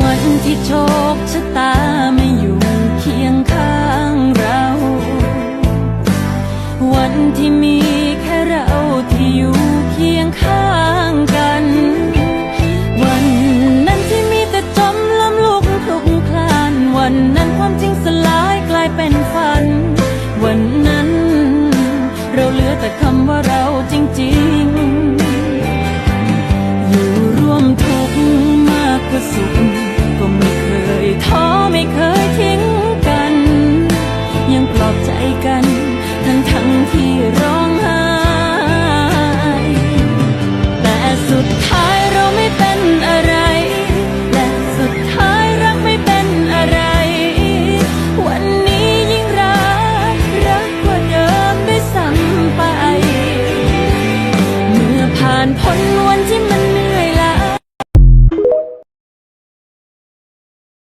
วันที่โชคชะตาไม่อยู่เคียงข้างเรา วันที่มีแค่เราที่อยู่เคียงข้างกัน วันนั้นที่มีแต่จมลำลุกทุกคลาน วันนั้นความจริงสลายกลายเป็นฝัน วันนั้น เราเหลือแต่คำว่าเราจริงๆานพ้นวันที่